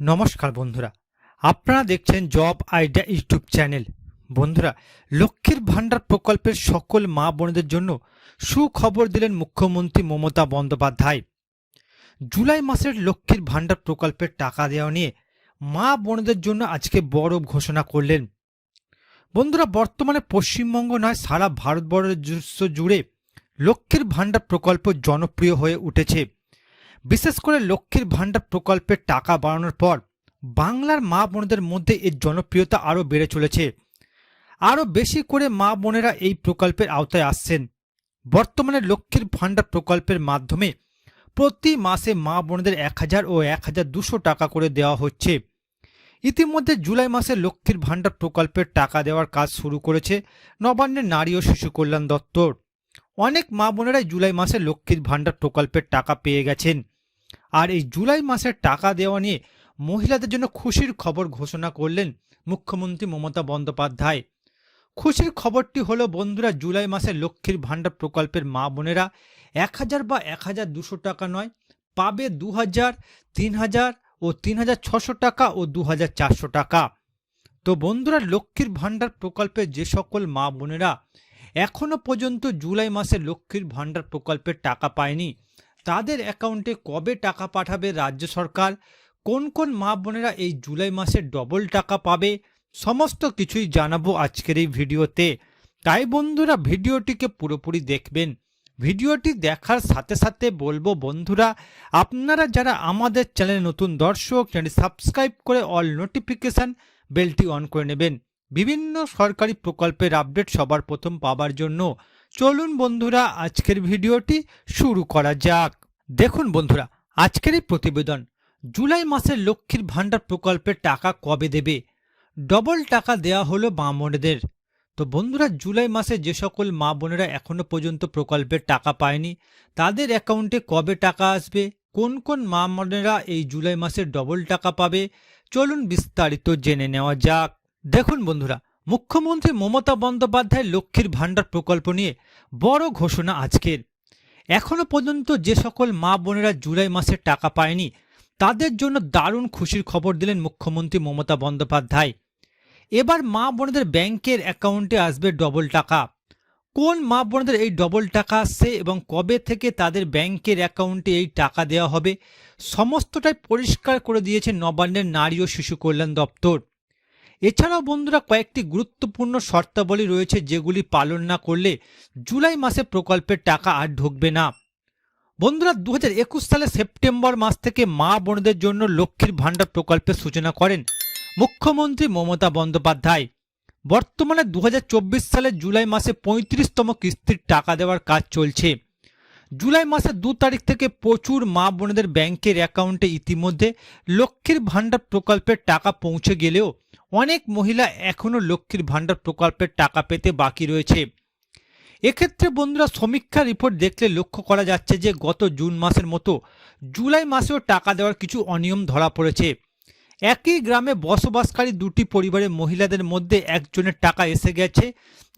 নমস্কার বন্ধুরা, আপনারা দেখছেন জব আইডিয়া ইউটিউব চ্যানেল। বন্ধুরা, লক্ষ্মীর ভাণ্ডার প্রকল্পের সকল মা বোনদের জন্য সুখবর দিলেন মুখ্যমন্ত্রী মমতা বন্দ্যোপাধ্যায়। জুলাই মাসের লক্ষ্মীর ভাণ্ডার প্রকল্পের টাকা দেওয়া নিয়ে মা বোনদের জন্য আজকে বড় ঘোষণা করলেন। বন্ধুরা, বর্তমানে পশ্চিমবঙ্গ নয়, সারা ভারতবর্ষ জুড়ে লক্ষ্মীর ভাণ্ডার প্রকল্প জনপ্রিয় হয়ে উঠেছে। বিশেষ করে লক্ষ্মীর ভাণ্ডার প্রকল্পের টাকা বাড়ানোর পর বাংলার মা বোনদের মধ্যে এর জনপ্রিয়তা আরও বেড়ে চলেছে। আরও বেশি করে মা বোনেরা এই প্রকল্পের আওতায় আসছেন। বর্তমানে লক্ষ্মীর ভাণ্ডার প্রকল্পের মাধ্যমে প্রতি মাসে মা বোনদের এক হাজার ও এক হাজার দুশো টাকা করে দেওয়া হচ্ছে। ইতিমধ্যে জুলাই মাসে লক্ষ্মীর ভাণ্ডার প্রকল্পের টাকা দেওয়ার কাজ শুরু করেছে নবান্নের নারী ও শিশু কল্যাণ দপ্তর। অনেক মা বোনেরাই জুলাই মাসে লক্ষ্মীর ভাণ্ডার প্রকল্পের টাকা পেয়ে গেছেন। আর এই জুলাই মাসের টাকা দেওয়া নিয়ে মহিলাদের জন্য খুশির খবর ঘোষণা করলেন মুখ্যমন্ত্রী মমতা বন্দ্যোপাধ্যায়। খুশির খবরটি হলো, বন্ধুরা, জুলাই মাসে লক্ষ্মীর ভাণ্ডার প্রকল্পের মা বোনেরা এক হাজার বা এক হাজার দুশো টাকা নয়, পাবে দু হাজার, তিন হাজার ও তিন হাজার ছশো টাকা ও দু হাজার চারশো টাকা। তো বন্ধুরা, লক্ষ্মীর ভাণ্ডার প্রকল্পে যে সকল মা বোনেরা এখনও পর্যন্ত জুলাই মাসে লক্ষ্মীর ভাণ্ডার প্রকল্পের টাকা পায়নি। তাদের অ্যাকাউন্টে কবে টাকা পাঠাবে রাজ্য সরকার? কোন কোন মা বোনেরা এই জুলাই মাসে ডবল টাকা পাবে? সমস্ত কিছুই জানাব আজকের এই ভিডিওতে। তাই বন্ধুরা, ভিডিওটিকে পুরোপুরি দেখবেন। ভিডিওটি দেখার সাথে সাথে বলব বন্ধুরা, আপনারা যারা আমাদের চ্যানেলে নতুন দর্শক চ্যানেল সাবস্ক্রাইব করে অল নোটিফিকেশান বেলটি অন করে নেবেন। বিভিন্ন সরকারি প্রকল্পের আপডেট সবার প্রথম পাবার জন্য চলুন বন্ধুরা, আজকের ভিডিওটি শুরু করা যাক। দেখুন বন্ধুরা, আজকের এই প্রতিবেদন। জুলাই মাসের লক্ষ্মীর ভাণ্ডার প্রকল্পের টাকা কবে দেবে? ডবল টাকা দেয়া হলো মা বোনেদের। তো বন্ধুরা, জুলাই মাসে যে সকল মা বোনেরা এখনও পর্যন্ত প্রকল্পের টাকা পায়নি, তাদের অ্যাকাউন্টে কবে টাকা আসবে? কোন কোন মা বোনেরা এই জুলাই মাসে ডবল টাকা পাবে? চলুন বিস্তারিত জেনে নেওয়া যাক। দেখুন বন্ধুরা, মুখ্যমন্ত্রী মমতা বন্দ্যোপাধ্যায় লক্ষ্মীর ভাণ্ডার প্রকল্প নিয়ে বড় ঘোষণা আজকের। এখনও পর্যন্ত যে সকল মা বোনেরা জুলাই মাসে টাকা পায়নি, তাদের জন্য দারুণ খুশির খবর দিলেন মুখ্যমন্ত্রী মমতা বন্দ্যোপাধ্যায়। এবার মা বোনেদের ব্যাংকের অ্যাকাউন্টে আসবে ডবল টাকা। কোন মা বোনেদের এই ডবল টাকা আসছে এবং কবে থেকে তাদের ব্যাংকের অ্যাকাউন্টে এই টাকা দেওয়া হবে, সমস্তটাই পরিষ্কার করে দিয়েছে নবান্নের নারী ও শিশু কল্যাণ দপ্তর। এছাড়াও বন্ধুরা কয়েকটি গুরুত্বপূর্ণ শর্তাবলী রয়েছে যেগুলি পালন না করলে জুলাই মাসে প্রকল্পের টাকা আর ঢুকবে না। বন্ধুরা দু হাজার একুশ সালে সেপ্টেম্বর মাস থেকে মা বোনদের জন্য লক্ষ্মীর ভাণ্ডার প্রকল্পের সূচনা করেন মুখ্যমন্ত্রী মমতা বন্দ্যোপাধ্যায়। বর্তমানে দু হাজার চব্বিশ সালে জুলাই মাসে পঁয়ত্রিশতম কিস্তির টাকা দেওয়ার কাজ চলছে। জুলাই মাসের দু তারিখ থেকে প্রচুর মা বোনেদের ব্যাংকের অ্যাকাউন্টে ইতিমধ্যে লক্ষ্মীর ভাণ্ডার প্রকল্পের টাকা পৌঁছে গেলেও অনেক মহিলা এখনও লক্ষ্মীর ভাণ্ডার প্রকল্পের টাকা পেতে বাকি রয়েছে। এক্ষেত্রে বন্ধুরা সমীক্ষা রিপোর্ট দেখলে লক্ষ্য করা যাচ্ছে যে গত জুন মাসের মতো জুলাই মাসেও টাকা দেওয়ার কিছু অনিয়ম ধরা পড়েছে। একই গ্রামে বসবাসকারী দুটি পরিবারের মহিলাদের মধ্যে একজনের টাকা এসে গেছে,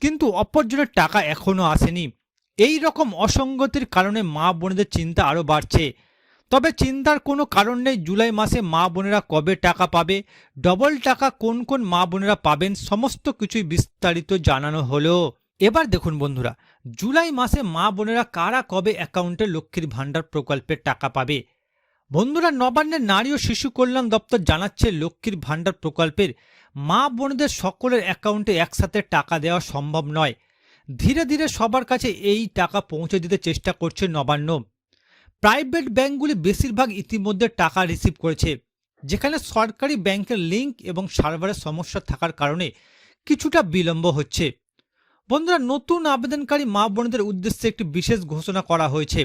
কিন্তু অপরজনের টাকা এখনও আসেনি। এই রকম অসঙ্গতির কারণে মা বোনেদের চিন্তা আরও বাড়ছে। তবে চিন্তার কোনো কারণ নেই, জুলাই মাসে মা বোনেরা কবে টাকা পাবে, ডবল টাকা কোন কোন মা বোনেরা পাবেন, সমস্ত কিছুই বিস্তারিত জানানো হলো। এবার দেখুন বন্ধুরা, জুলাই মাসে মা বোনেরা কারা কবে অ্যাকাউন্টে লক্ষ্মীর ভাণ্ডার প্রকল্পের টাকা পাবে? বন্ধুরা নবান্নের নারী ও শিশু কল্যাণ দপ্তর জানাচ্ছে লক্ষ্মীর ভাণ্ডার প্রকল্পের মা বোনদের সকলের অ্যাকাউন্টে একসাথে টাকা দেওয়া সম্ভব নয়। ধীরে ধীরে সবার কাছে এই টাকা পৌঁছে দিতে চেষ্টা করছে নবান্ন। প্রাইভেট ব্যাংকগুলি বেশিরভাগ ইতিমধ্যে টাকা রিসিভ করেছে, যেখানে সরকারি ব্যাংকের লিঙ্ক এবং সার্ভারের সমস্যা থাকার কারণে কিছুটা বিলম্ব হচ্ছে। বন্ধুরা, নতুন আবেদনকারী মা বোনদের উদ্দেশ্যে একটি বিশেষ ঘোষণা করা হয়েছে।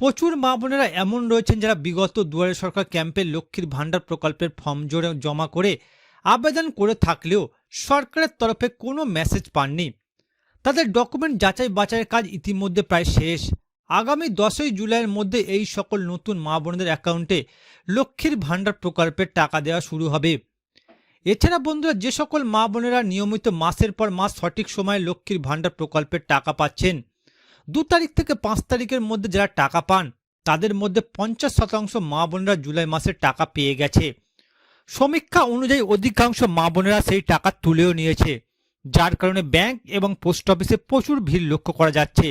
প্রচুর মা বোনেরা এমন রয়েছেন যারা বিগত দুয়ারে সরকার ক্যাম্পে লক্ষ্মীর ভাণ্ডার প্রকল্পের ফর্ম জোরে জমা করে আবেদন করে থাকলেও সরকারের তরফে কোনো মেসেজ পাননি। তাদের ডকুমেন্ট যাচাই বাছাইয়ের কাজ ইতিমধ্যে প্রায় শেষ। আগামী দশই জুলাইয়ের মধ্যে এই সকল নতুন মা বোনদের অ্যাকাউন্টে লক্ষ্মীর ভাণ্ডার প্রকল্পের টাকা দেওয়া শুরু হবে। এছাড়া বন্ধুরা, যে সকল মা বোনেরা নিয়মিত মাসের পর মাস সঠিক সময়ে লক্ষ্মীর ভাণ্ডার প্রকল্পের টাকা পাচ্ছেন, দু তারিখ থেকে পাঁচ তারিখের মধ্যে যারা টাকা পান, তাদের মধ্যে পঞ্চাশ শতাংশ মা বোনেরা জুলাই মাসের টাকা পেয়ে গেছে। সমীক্ষা অনুযায়ী অধিকাংশ মা বোনেরা সেই টাকা তুলেও নিয়েছে, যার কারণে ব্যাংক এবং পোস্ট অফিসে প্রচুর ভিড় লক্ষ্য করা যাচ্ছে।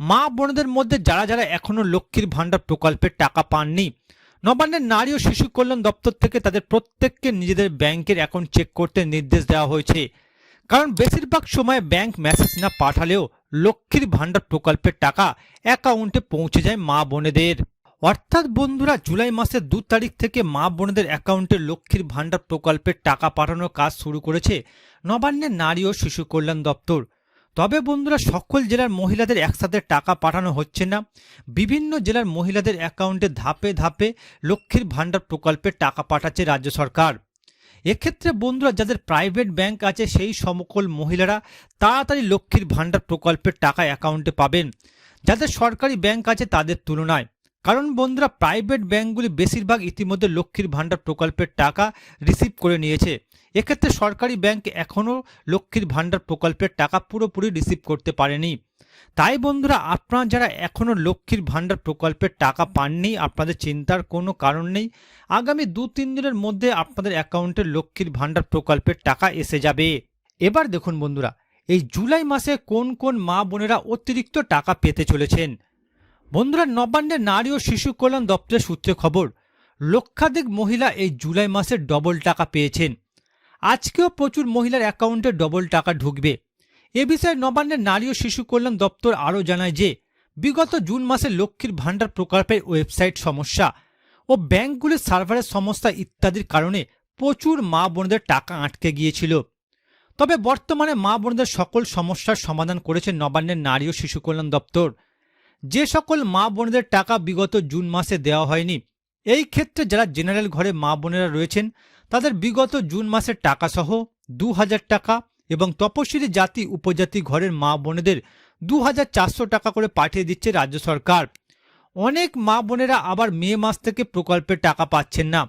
মা বোনদের মধ্যে যারা যারা এখনও লক্ষ্মীর ভাণ্ডার প্রকল্পের টাকা পাননি, নবান্নের নারী ও শিশু কল্যাণ দপ্তর থেকে তাদের প্রত্যেককে নিজেদের ব্যাংকের অ্যাকাউন্ট চেক করতে নির্দেশ দেওয়া হয়েছে। কারণ বেশিরভাগ সময় ব্যাংক মেসেজ না পাঠালেও লক্ষ্মীর ভাণ্ডার প্রকল্পের টাকা অ্যাকাউন্টে পৌঁছে যায় মা বোনেদের। অর্থাৎ বন্ধুরা, জুলাই মাসের দু তারিখ থেকে মা বোনেদের অ্যাকাউন্টে লক্ষ্মীর ভাণ্ডার প্রকল্পের টাকা পাঠানোর কাজ শুরু করেছে নবান্নের নারী ও শিশু কল্যাণ দপ্তর। তবে বন্ধুরা সকল জেলার মহিলাদের একসাথে টাকা পাঠানো হচ্ছে না। বিভিন্ন জেলার মহিলাদের অ্যাকাউন্টে ধাপে ধাপে লক্ষ্মীর ভাণ্ডার প্রকল্পে টাকা পাঠাচ্ছে রাজ্য সরকার। এক্ষেত্রে বন্ধুরা যাদের প্রাইভেট ব্যাংক আছে, সেই সমকল মহিলারা তাড়াতাড়ি লক্ষ্মীর ভাণ্ডার প্রকল্পের টাকা অ্যাকাউন্টে পাবেন। যাদের সরকারি ব্যাংক আছে, তাদের তুলনায় কারণ বন্ধুরা প্রাইভেট ব্যাঙ্কগুলি বেশিরভাগ ইতিমধ্যে লক্ষ্মীর ভাণ্ডার প্রকল্পের টাকা রিসিভ করে নিয়েছে। এক্ষেত্রে সরকারি ব্যাংক এখনও লক্ষ্মীর ভাণ্ডার প্রকল্পের টাকা পুরোপুরি রিসিভ করতে পারেনি। তাই বন্ধুরা, আপনারা যারা এখনও লক্ষ্মীর ভাণ্ডার প্রকল্পের টাকা পাননি, আপনাদের চিন্তার কোনো কারণ নেই। আগামী দু তিন দিনের মধ্যে আপনাদের অ্যাকাউন্টে লক্ষ্মীর ভাণ্ডার প্রকল্পের টাকা এসে যাবে। এবার দেখুন বন্ধুরা, এই জুলাই মাসে কোন কোন মা বোনেরা অতিরিক্ত টাকা পেতে চলেছেন? বন্ধুরা নবান্নের নারী ও শিশু কল্যাণ দপ্তরের সূত্রে খবর, লক্ষাধিক মহিলা এই জুলাই মাসে ডবল টাকা পেয়েছেন। আজকেও প্রচুর মহিলার অ্যাকাউন্টে ডবল টাকা ঢুকবে। এ বিষয়ে নবান্নের নারী ও শিশু কল্যাণ দপ্তর আরও জানায় যে, বিগত জুন মাসে লক্ষ্মীর ভাণ্ডার প্রকল্পের ওয়েবসাইট সমস্যা ও ব্যাংকগুলির সার্ভারের সমস্যা ইত্যাদির কারণে প্রচুর মা বোনদের টাকা আটকে গিয়েছিল। তবে বর্তমানে মা বোনদের সকল সমস্যার সমাধান করেছে নবান্নের নারী ও শিশু কল্যাণ দপ্তর। যে সকল মা বোনদের টাকা বিগত জুন মাসে দেওয়া হয়নি, এই ক্ষেত্রে যারা জেনারেল ঘরে মা বোনেরা রয়েছেন, তাদের বিগত জুন মাসের টাকা সহ দু হাজার টাকা এবং তপশিলি জাতি উপজাতি ঘরের মা বোনেদের দু হাজার চারশো টাকা করে পাঠিয়ে দিচ্ছে রাজ্য সরকার। অনেক মা বোনেরা আবার মে মাস থেকে প্রকল্পের টাকা পাচ্ছেন না।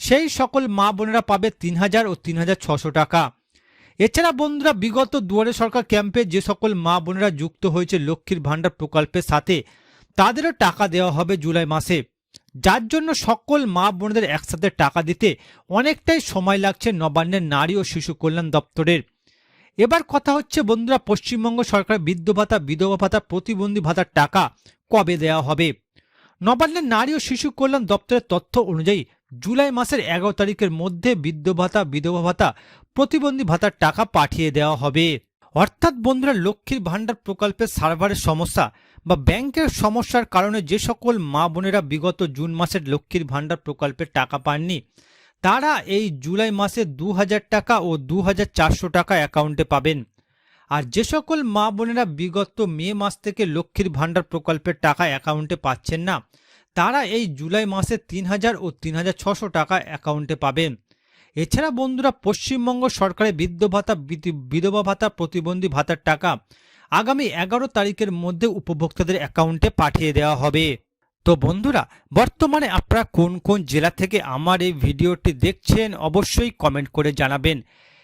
সেই সকল মা বোনেরা পাবে তিন হাজার ও তিন হাজার ছশো টাকা। এছাড়া বন্ধুরা, বিগত দুয়ারে সরকার ক্যাম্পে যে সকল মা বোনেরা যুক্ত হয়েছে লক্ষ্মীর ভাণ্ডার প্রকল্পের সাথে, তাদেরও টাকা দেওয়া হবে জুলাই মাসে। যার জন্য সকল মা বোনদের একসাথে টাকা দিতে অনেকটাই সময় লাগছে নবান্নের নারী ও শিশু কল্যাণ দপ্তরের। এবার কথা হচ্ছে, বন্ধুরা, পশ্চিমবঙ্গ সরকার বৃদ্ধ ভাতা, বিধবা ভাতা প্রতিবন্ধী ভাতার টাকা কবে দেওয়া হবে? নবান্নের নারী ও শিশু কল্যাণ দপ্তরের তথ্য অনুযায়ী জুলাই মাসের এগারো তারিখের মধ্যে বৃদ্ধ ভাতা, বিধবা ভাতা, প্রতিবন্ধী ভাতার টাকা পাঠিয়ে দেওয়া হবে। অর্থাৎ বন্ধুরা, লক্ষ্মীর ভাণ্ডার প্রকল্পের সার্ভারের সমস্যা বা ব্যাংকের সমস্যার কারণে যে সকল মা বোনেরা বিগত জুন মাসের লক্ষ্মীর ভাণ্ডার প্রকল্পের টাকা পাননি, তারা এই জুলাই মাসে দু হাজার টাকা ও দু হাজার চারশো টাকা অ্যাকাউন্টে পাবেন। আর যে সকল মা বোনেরা বিগত মে মাস থেকে লক্ষ্মীর ভাণ্ডার প্রকল্পের টাকা অ্যাকাউন্টে পাচ্ছেন না, তারা এই জুলাই মাসে তিন হাজার ও তিন হাজার ছশো টাকা অ্যাকাউন্টে পাবেন এছাড়া বন্ধুরা, পশ্চিমবঙ্গ সরকারের বৃদ্ধ ভাতা, বিধি- বিধবা ভাতা, প্রতিবন্ধী ভাতার টাকা আগামী এগারো তারিখের মধ্যে উপভোক্তাদের অ্যাকাউন্টে পাঠিয়ে দেওয়া হবে। তো বন্ধুরা, বর্তমানে আপনারা কোন কোন জেলা থেকে আমার এই ভিডিওটি দেখছেন, অবশ্যই কমেন্ট করে জানাবেন।